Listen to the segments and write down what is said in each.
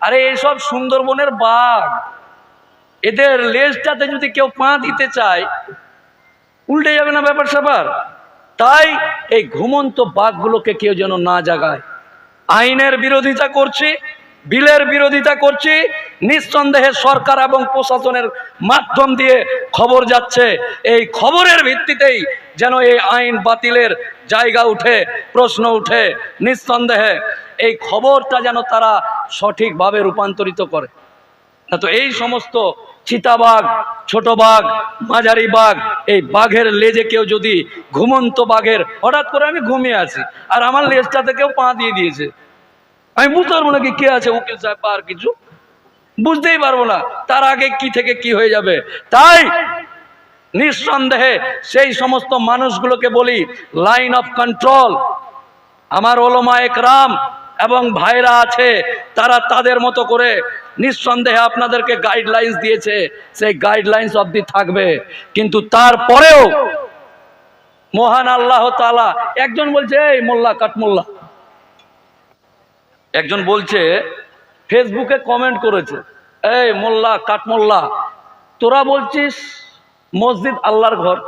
আরে এইসব সুন্দরবনের বাঘ, এদের লেজটাতে যদি কেউ পা দিতে চায়, উল্টে যাবে না ব্যাপার স্যাপার। তাই এই ঘুমন্ত বাঘগুলোকে কেউ যেন না জাগায়। আইনের বিরোধিতা করছি, বিলের বিরোধিতা করছি, নিঃসন্দেহে সরকার এবং প্রশাসনের মাধ্যম দিয়ে খবর যাচ্ছে। এই খবরের ভিত্তিতেই যেন এই আইন বাতিলের জায়গা উঠে, প্রশ্ন উঠে, নিঃসন্দেহে। এই খবরটা যেন তারা সঠিকভাবে রূপান্তরিত করে। না তো এই সমস্ত চিতাবাঘ ছোট বাঘ মাঝারি বাঘ, এই বাঘের লেজে কেউ যদি ঘুমন্ত বাঘের, হঠাৎ করে আমি ঘুমিয়ে আছি, আর আমার লেজটাতে কেউ পা দিয়ে দিয়েছে। আমি বুঝতে পারব না কি, কে আছে, উকিল সাহেব আর কিছু? বুঝতেই পারব না, তার আগে কি থেকে কি হয়ে যাবে। তাই নিঃসন্দেহে সেই সমস্ত মানুষগুলোকে বলি লাইন অফ কন্ট্রোল আমার ওলমা একরাম এবং ভাইরা আছে, তারা তাদের মতো করে নিঃসন্দেহে আপনাদেরকে গাইডলাইন্স দিয়েছে। সেই গাইডলাইন্স অবধি থাকবে। কিন্তু তারপরেও মহান আল্লাহ তালা একজন বলছে, এই মোল্লা কাঠমোল্লা একজন বলছে, ফেসবুকে কমেন্ট করেছে, এই মোল্লা কাঠমোল্লা তোরা বলছিস মসজিদ আল্লাহর ঘর,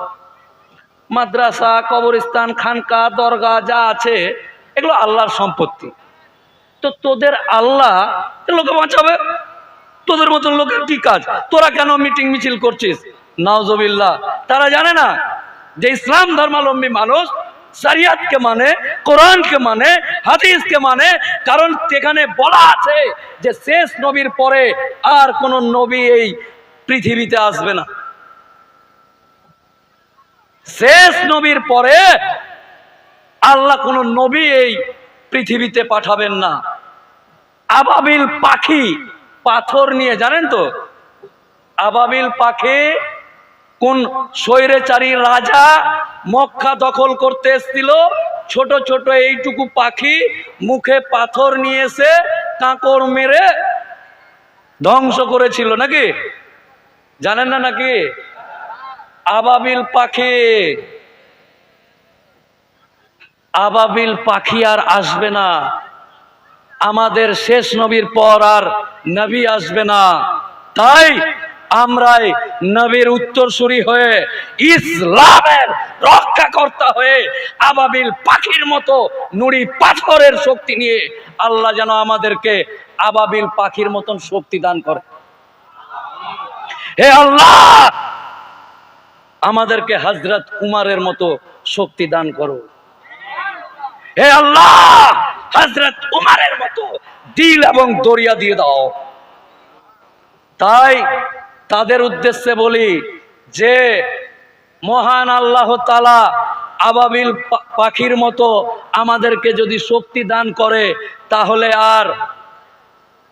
মাদ্রাসা, কবরস্থান, খানকা দরগা যা আছে, এগুলো আল্লাহর সম্পত্তি। তো তোদের আল্লাহ লোকে বাঁচাবে? তোদের মতন লোকের কি কাজ? তোরা কেন মিটিং মিছিল করছিস? নাওজবিল্লাহ তারা জানে না যে ইসলাম ধর্মাবলম্বী মানুষ সারিয়াতকে মানে কোরআনকে মানে হাদিসকে মানে কারণ সেখানে বলা আছে যে শেষ নবীর পরে আর কোন নবী এই পৃথিবীতে আসবে না। শেষ নবীর পরে আল্লাহ কোন নবী এই পৃথিবীতে পাঠাবেন না। আবাবিল পাখি পাথর নিয়ে, জানেন তো? আবাবিল পাখি কোন স্বৈরাচারী রাজা মক্কা দখল করতে এসছিল? ছোট ছোট এইটুকু পাখি মুখে পাথর নিয়ে এসে কাঁকড় মেরে ধ্বংস করেছিল নাকি? জানেন না নাকি? আবাবিল পাখি। আবাবিল পাখি আর আসবে না। আমাদের শেষ নবীর পর আর নবী আসবে না। তাই আমরাই নবীর উত্তরসূরি হয়ে ইসলামের রক্ষাকর্তা হয়ে আবাবিল পাখির মতো নুড়ি পাথরের শক্তি নিয়ে আল্লাহ যেন আমাদেরকে আবাবিল পাখির মতন শক্তি দান করে। হে আল্লাহ, আমাদেরকে হজরত কুমারের মতো শক্তি দান করো। হে আল্লাহ হজরত উমারের মতো দিল এবং দরিয়া দিয়ে দাও। তাই তাদের উদ্দেশ্যে বলি যে, মহান আল্লাহ তালা আবাবিল পাখির মতো আমাদেরকে যদি শক্তি দান করে, তাহলে আর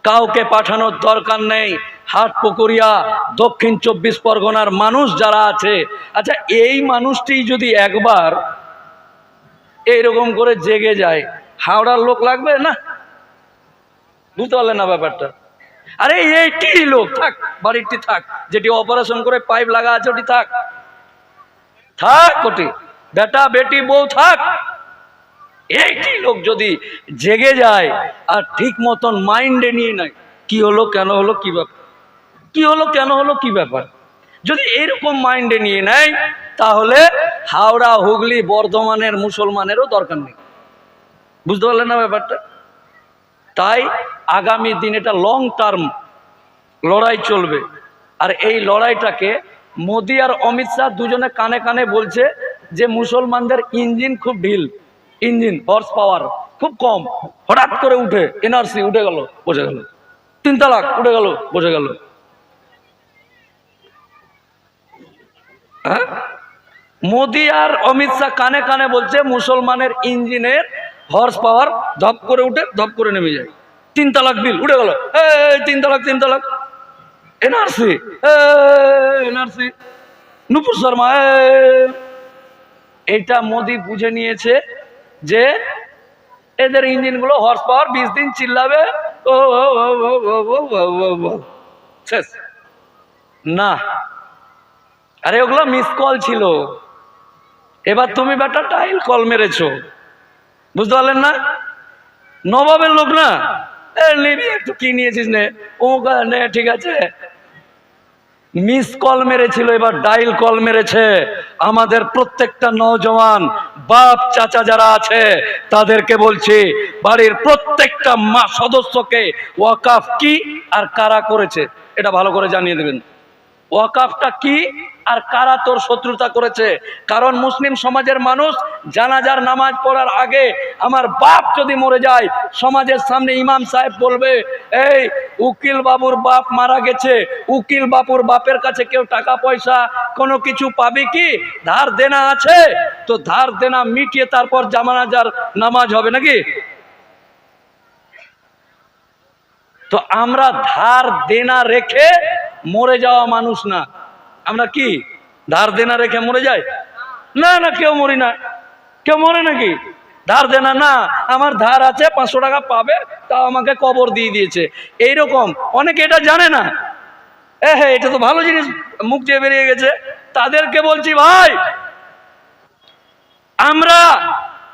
কাউকে পাঠানোর দরকার নেই। হাট পুকুরিয়া, দক্ষিণ চব্বিশ পরগনার মানুষ যারা আছে আচ্ছা এই মানুষটি যদি একবার এইরকম করে জেগে যায় হাওড়ার লোক লাগবে, না? বুঝতে পারলেন না ব্যাপারটা? আরে, এইটি লোক, থাক, বাড়িটি থাক, যেটি অপারেশন করে পাইপ লাগা আছে, ওটি থাক। থাক ওটি, বেটা, বেটি, বউ, থাক। এইটি লোক যদি জেগে যায় আর ঠিক মতন মাইন্ডে নিয়ে নেয়, কি হলো, কেন হলো, কি ব্যাপার? কি হলো, কেন হলো, কি ব্যাপার? যদি এরকম মাইন্ডে নিয়ে নেয়, তাহলে হাওড়া, হুগলি, বর্ধমানের মুসলমানেরও দরকার নেই। বুঝতে পারলেন না ব্যাপারটা? তাই আগামী দিন এটা লং টার্ম লড়াই চলবে। আর এই লড়াইটাকে মোদি আর অমিত শাহ দুজনে কানে কানে বলছে যে মুসলমানদের ইঞ্জিন খুব ঢিল, ইঞ্জিন হর্স পাওয়ার খুব কম। হঠাৎ করে উঠে এনআরসি উঠে গেল বোঝা গেল। তিন তালাক, উঠে গেল বোঝা গেল। হ্যাঁ? মোদি আর অমিত শাহ কানে কানে বলছে মুসলমানের ইঞ্জিনের হর্স পাওয়ার ধপ করে উঠে ধপ করে নেমে যায় তিন তালাক বিল উঠে গেল তিন তালাক তিন তালাক এনআরসি এনআরসি নুপুর শর্মা। এইটা মোদি বুঝে নিয়েছে যে এদের ইঞ্জিনগুলো হর্স পাওয়ার বিশ দিন চিল্লাবে ও। শেষ না আরে ওগুলো মিস কল ছিল এবার তুমি বেটা টাইল কল মেরেছো বুঝতে পারলেন না? নবাবের লোক না? নিবি, একটু কি নিয়েছিস নে? ও নে, ঠিক আছে। মিস কল মেরেছিল, এবার ডাইল কল মেরেছে। আমাদের প্রত্যেকটা নওজওয়ান বাপ, চাচা যারা আছে, তাদেরকে বলছি, বাড়ির প্রত্যেকটা মা সদস্যকে ওয়াকাফ কি আর কারা করেছে? এটা ভালো করে জানিয়ে দেবেন। ওয়াকাফটা কি? আর কারা তোর শত্রুতা করেছে? কারণ মুসলিম সমাজের মানুষ জানাজার নামাজ পড়ার আগে আমার বাপ যদি মরে যায়, সমাজের সামনে ইমাম সাহেব বলবে, এই উকিল বাবুর বাপ মারা গেছে, উকিল বাবুর বাপের কাছে কেউ টাকা পয়সা কোনো কিছু পাবে কি? ধার দেনা আছে? তো ধার দেনা মিটিয়ে তারপর জামানাজার নামাজ হবে নাকি? তো আমরা ধার দেনা রেখে মরে যাওয়া মানুষ না। আমরা কি? ধার দেনা রেখে মরে যাই? না না, কেউ মরি না। কেউ মরে নাকি? ধার দেনা না, আমার ধার আছে, পাঁচশো টাকা পাবে, তাও আমাকে কবর দিয়ে দিয়েছে। এই রকম অনেকে এটা জানে না। এ হ্যাঁ এটা তো ভালো জিনিস, মুখ দিয়ে বেরিয়ে গেছে। তাদেরকে বলছি, ভাই, আমরা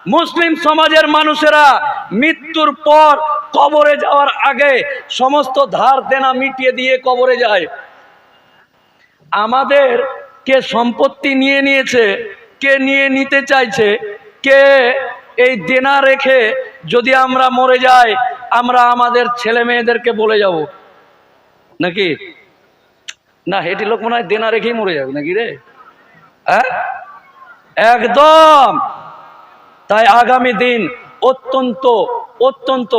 মুসলিম সমাজের মানুষেরা মৃত্যুর পর কবরে যাওয়ার আগে সমস্ত ধার দেনা মিটিয়ে দিয়ে কবরে যায় আমাদের কে সম্পত্তি নিয়ে নিয়েছে, কে নিয়ে নিতে চাইছে, কে এই দেনা রেখে যদি আমরা মরে যাই, আমরা আমাদের ছেলে মেয়েদেরকে বলে যাব। নাকি? না, হেটি লোক মনে হয় দেনা রেখেই মরে যাবে নাকি রে? হ্যাঁ? একদম। তাই আগামী দিন অত্যন্ত অত্যন্ত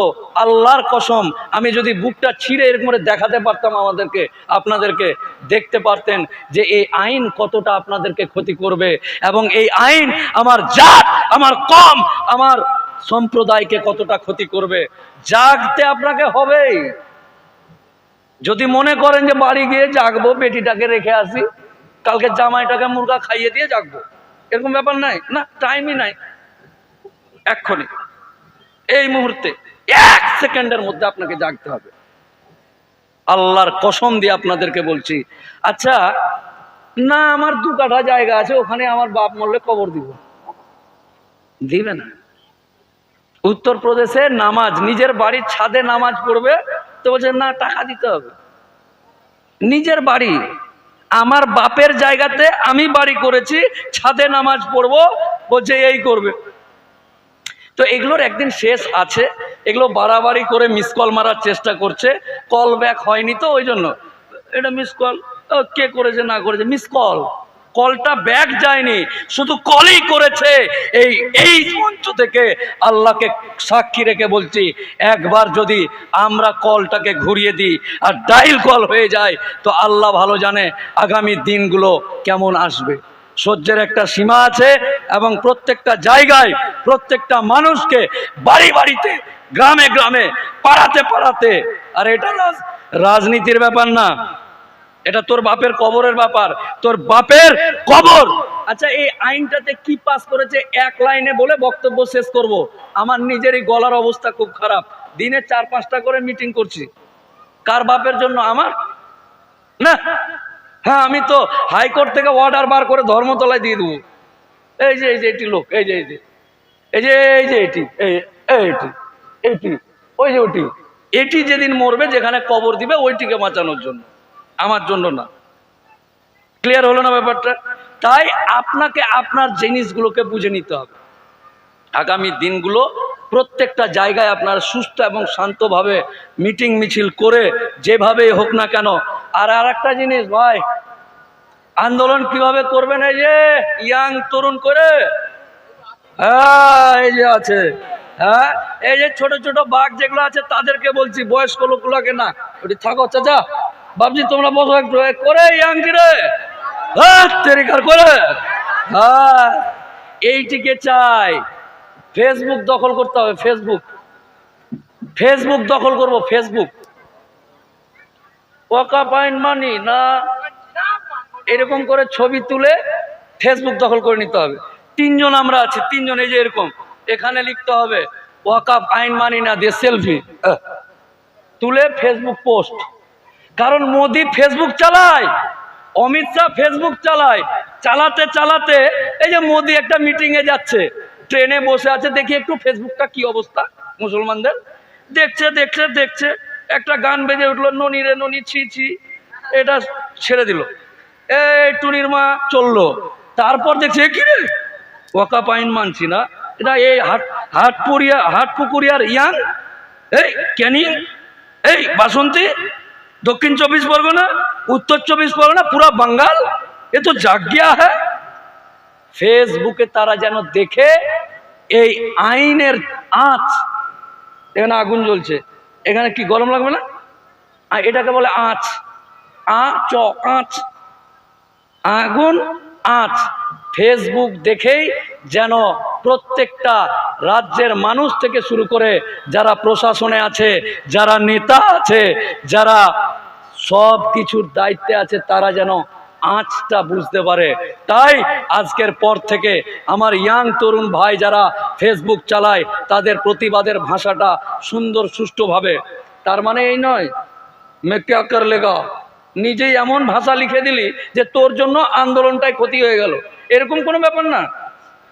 আল্লাহর কসম, আমি যদি বুকটা ছিঁড়ে এরকম করে দেখাতে পারতাম আমাদেরকে, আপনাদেরকে দেখতে পারতেন যে এই আইন কতটা আপনাদেরকে ক্ষতি করবে এবং এই আইন আমার জাত, আমার কম, আমার সম্প্রদায়কে কতটা ক্ষতি করবে। জাগতে আপনাকে হবেই। যদি মনে করেন যে বাড়ি গিয়ে জাগবো বেটিটাকে রেখে আসি, কালকে জামাইটাকে মুরগা খাইয়ে দিয়ে জাগবো, এরকম ব্যাপার নাই, না টাইমই নাই, এক্ষুনি। এই মুহূর্তে এক সেকেন্ডের মধ্যে আপনাকে জাগতে হবে। আল্লাহর কসম দিয়ে আপনাদেরকে বলছি আচ্ছা না, আমার দু কাঠা জায়গা আছে, ওখানে আমার বাপ মরলে কবর দিব। দিবে না। উত্তরপ্রদেশে নামাজ, নিজের বাড়ির ছাদে নামাজ পড়বে, তো বলছে, না, টাকা দিতে হবে। নিজের বাড়ি, আমার বাপের জায়গাতে আমি বাড়ি করেছি, ছাদে নামাজ পড়ব, বলছে, এই করবে। তো এগুলোর একদিন শেষ আছে। এগুলো বাড়াবাড়ি করে মিস কল মারার চেষ্টা করছে। কল ব্যাক হয়নি তো, ওই জন্য। এটা মিস কল কে করেছে, না করেছে? মিস কল কলটা ব্যাক যায়নি। শুধু কলই করেছে। এই এই মঞ্চ থেকে আল্লাহকে সাক্ষী রেখে বলছি, একবার যদি আমরা কলটাকে ঘুরিয়ে দিই আর ডাইল কল হয়ে যায়, তো আল্লাহ ভালো জানে আগামী দিনগুলো কেমন আসবে। সহ্যের একটা সীমা আছে এবং প্রত্যেকটা জায়গায় প্রত্যেকটা মানুষকে বাড়ি বাড়িতে, গ্রামে গ্রামে, পাড়াতে পাড়াতে। আর এটা রাজ- রাজনীতির ব্যাপার না। এটা তোর বাপের কবরের ব্যাপার। তোর বাপের কবর। আচ্ছা এই আইনটাতে কি পাস করেছে? এক লাইনে বলে বক্তব্য শেষ করব। আমার নিজেরই গলার অবস্থা খুব খারাপ। দিনে চার পাঁচটা করে মিটিং করছি। কার বাপের জন্য? আমার? না। হ্যাঁ আমি তো হাইকোর্ট থেকে অর্ডার বার করে ধর্মতলায় দিয়ে দেবো। এই যে এই যে এটি লোক, এই যে এই যে এই যে এই যে এটি এটি এটি, ওই যে ওটি। এটি যেদিন মরবে, যেখানে কবর দিবে, ওইটিকে বাঁচানোর জন্য। আমার জন্য না। ক্লিয়ার হলো না ব্যাপারটা? তাই আপনাকে, আপনার জিনিসগুলোকে বুঝে নিতে হবে। আগামী দিনগুলো প্রত্যেকটা জায়গায় আপনার সুস্থ এবং শান্তভাবে মিটিং মিছিল করে যেভাবেই হোক না কেন আর আর একটা জিনিস ভাই, আন্দোলন কীভাবে করবেন এই যে ইয়াং তরুণ করে? হ্যাঁ এই যে আছে। হ্যাঁ এই যে ছোট ছোট বাঘ যেগুলো আছে তাদেরকে বলছি, বয়স্ক লোকগুলোকে না, ওটি থাকো চাচা। বাবজি তোমরা বসো একটু করে ইয়াং রে? হ্যাঁ করে হ্যাঁ এইটিকে চাই। ফেসবুক দখল করতে হবে ফেসবুক ফেসবুক দখল করব ফেসবুক ওয়াকা পয়েন্ট মানি না এরকম করে ছবি তুলে ফেসবুক দখল করে নিতে হবে। তিনজন আমরা আছি, তিনজন এই যে এরকম। এখানে লিখতে হবে ওয়াকাপ আইন মানি না, দিয়ে সেলফি। তুলে ফেসবুক পোস্ট কারণ মোদি ফেসবুক চালায়, অমিত শাহ ফেসবুক চালায়। চালাতে চালাতে এই যে মোদি একটা মিটিংয়ে যাচ্ছে, ট্রেনে বসে আছে, দেখি একটু ফেসবুকটা কি অবস্থা মুসলমানদের। দেখছে দেখছে দেখছে। একটা গান বেজে উঠল, ননি রে ননি, ছি ছি, এটা ছেড়ে দিল। এই টুনির মা চলল। তারপর দেখছে কি রে? ওকা পাইন মানছি না। এটা এই হাট, হাটপুরিয়া, হাটপুকুরিয়ার ইয়াং? এই ক্যানিং এই, বাসন্তী? দক্ষিণ চব্বিশ পরগনা? উত্তর চব্বিশ পরগনা? পুরা বাঙ্গাল? এ তো জাগিয়া হ্যাঁ ফেসবুকে তারা যেন দেখে এই আইনের আঁচ এখানে আগুন জ্বলছে। এখানে কি গরম লাগবে না? আর এটাকে বলে আঁচ। আ, চ, আঁচ। আগুন, আঁচ। ফেসবুক দেখেই যেন প্রত্যেকটা রাজ্যের মানুষ থেকে শুরু করে যারা প্রশাসনে আছে, যারা নেতা আছে, যারা সব কিছুর দায়িত্বে আছে, তারা যেন আঁচটা বুঝতে পারে। তাই আজকের পর থেকে আমার ইয়াং তরুণ ভাই যারা ফেসবুক চালায়, তাদের প্রতিবাদের ভাষাটা সুন্দর, সুষ্ঠুভাবে। তার মানে এই নয় মে ক্যা কর লেগা। নিজেই এমন ভাষা লিখে দিলি যে তোর জন্য আন্দোলনটাই ক্ষতি হয়ে গেল। এরকম কোনো ব্যাপার না।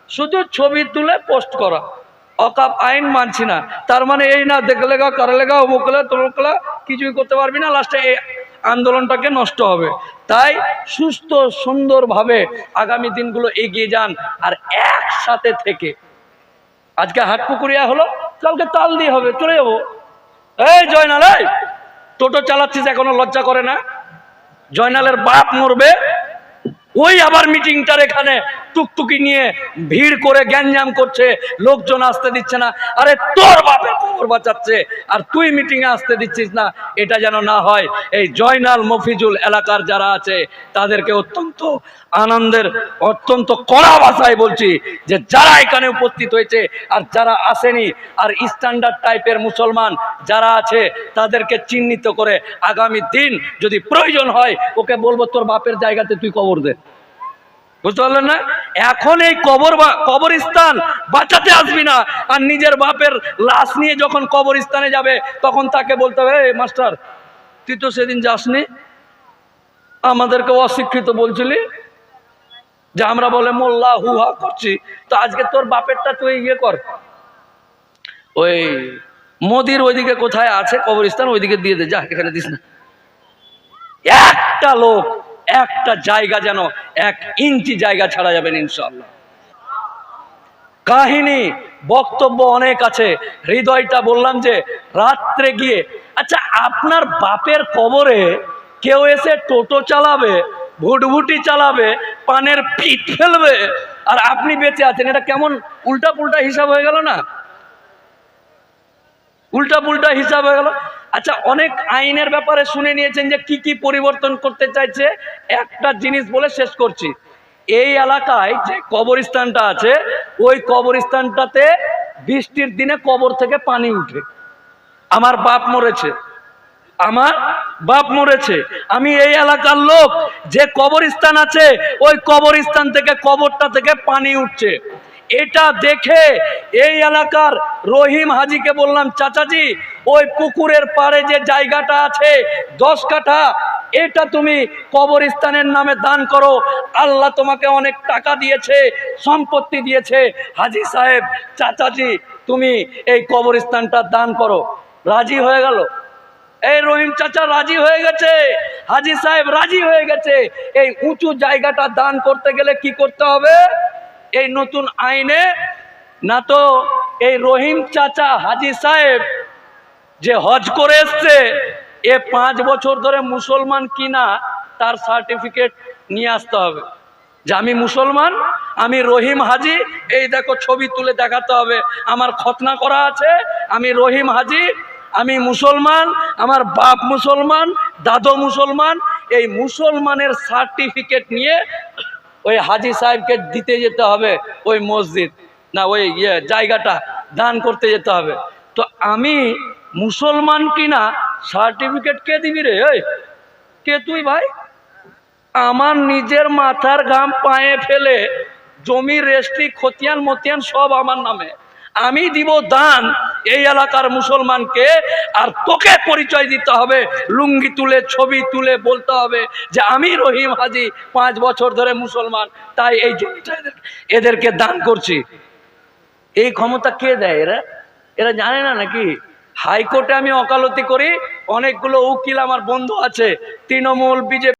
শুধু ছবি তুলে পোস্ট করা। অকাপ আইন মানছি না। তার মানে এই না দেখলে গা কারলে গা অমুকলা তমুকলা কিছুই করতে পারবি না। লাস্টে আন্দোলনটাকে নষ্ট হবে। তাই সুস্থ, সুন্দরভাবে আগামী দিনগুলো এগিয়ে যান আর একসাথে থেকে। আজকে হাটপুকুরিয়া হলো, কালকে তাল দিয়ে হবে, চলে যাব। এই জয়নাল টোটো চালাচ্ছিস এখনও, লজ্জা করে না? জয়নালের বাপ মরবে, ওই আবার মিটিংটার এখানে। টুকটুকি নিয়ে ভিড় করে গ্যাঞ্জাম করছে, লোকজন আসতে দিচ্ছে না। আরে তোর বাপের খবর বাঁচাচ্ছে, আর তুই মিটিং এ আসতে দিচ্ছিস না। এটা যেন না হয়, এই জয়নাল মফিজুল এলাকার যারা আছে, তাদেরকে অত্যন্ত আনন্দের, অত্যন্ত কড়া ভাষায় বলছি যে যারা এখানে উপস্থিত হয়েছে আর যারা আসেনি, আর স্ট্যান্ডার্ড টাইপের মুসলমান যারা আছে, তাদেরকে চিহ্নিত করে আগামী দিন যদি প্রয়োজন হয়, ওকে বলব তোর বাপের জায়গাতে তুই কবর দে। বুঝতে পারলেন না? এখন এই কবর কবরস্থান বাঁচাতে আসবি না। আর নিজের বাপের লাশ নিয়ে যখন কবরস্থানে যাবে, তখন তাকে বলতে হবে, "এই মাস্টার, তুই তো সেদিন যাসনি। আমাদেরকে অশিক্ষিত বলছিলি যে আমরা বলে মোল্লা হুহা করছি। তো আজকে তোর বাপেরটা তুই ইয়ে কর। ওই মোদির ওইদিকে কোথায় আছে কবরস্থান, ওইদিকে দিয়ে দে, যা, এখানে দিস না। একটা লোক একটা জায়গা যেন এক ইঞ্চি জায়গা ছাড়া যাবেন ইনশাল্লাহ কাহিনী, বক্তব্য অনেক আছে। হৃদয়টা বললাম যে, রাত্রে গিয়ে আচ্ছা আপনার বাপের কবরে কেউ এসে টোটো চালাবে, ভুটভুটি চালাবে, পানের পিঠ ফেলবে, আর আপনি বেঁচে আছেন, এটা কেমন উল্টা পুল্টা হিসাব হয়ে গেল না? উল্টা পুল্টা হিসাব হয়ে গেল। আচ্ছা অনেক আইনের ব্যাপারে শুনে নিয়েছেন যে কি কি পরিবর্তন করতে চাইছে। একটা জিনিস বলে শেষ করছি। এই এলাকায় যে কবরস্থানটা আছে, ওই কবরস্থানটাতে বৃষ্টির দিনে কবর থেকে পানি উঠে। আমার বাপ মরেছে। আমার বাপ মরেছে। আমি এই এলাকার লোক। যে কবরস্থান আছে, ওই কবরস্থান থেকে কবরটা থেকে পানি উঠছে। এটা দেখে এই এলাকার রহিম হাজিকে বললাম, চাচাজি, ওই পুকুরের পাড়ে যে জায়গাটা আছে, দশ কাঠা, এটা তুমি কবরস্থানের নামে দান করো। আল্লাহ তোমাকে অনেক টাকা দিয়েছে, সম্পত্তি দিয়েছে। হাজি সাহেব, চাচাজি, তুমি এই কবরস্থানটা দান করো। রাজি হয়ে গেল। এই রহিম চাচা রাজি হয়ে গেছে। হাজি সাহেব রাজি হয়ে গেছে। এই উঁচু জায়গাটা দান করতে গেলে কি করতে হবে? এই নতুন আইনে না তো এই রহিম চাচা হাজি সাহেব যে হজ করে এসছে, এ পাঁচ বছর ধরে মুসলমান কিনা তার সার্টিফিকেট নিয়ে আসতে হবে। যে আমি মুসলমান, আমি রহিম হাজি, এই দেখো ছবি তুলে দেখাতে হবে। আমার খতনা করা আছে, আমি রহিম হাজি, আমি মুসলমান, আমার বাপ মুসলমান, দাদু মুসলমান, এই মুসলমানের সার্টিফিকেট নিয়ে ওই হাজি সাহেবকে দিতে যেতে হবে ওই মসজিদ, না ওই ইয়ে জায়গাটা দান করতে যেতে হবে। তো আমি মুসলমান কিনা সার্টিফিকেট কে দিবি রে? ওই কে তুই ভাই? আমার নিজের মাথার ঘাম পায়ে ফেলে জমি রেস্ট্রি খতিয়ান, মতিয়ান সব আমার নামে। আমি দিব দান এই এলাকার মুসলমানকে, আর তোকে পরিচয় দিতে হবে। লুঙ্গি তুলে, ছবি তুলে বলতে হবে যে আমি রহিম হাজি, পাঁচ বছর ধরে মুসলমান, তাই এই জমিটা এদেরকে দান করছি। এই ক্ষমতা কে দেয় এরা? এরা জানে না নাকি? হাইকোর্টে আমি ওকালতি করি, অনেকগুলো উকিল আমার বন্ধু আছে, তৃণমূল, বিজেপি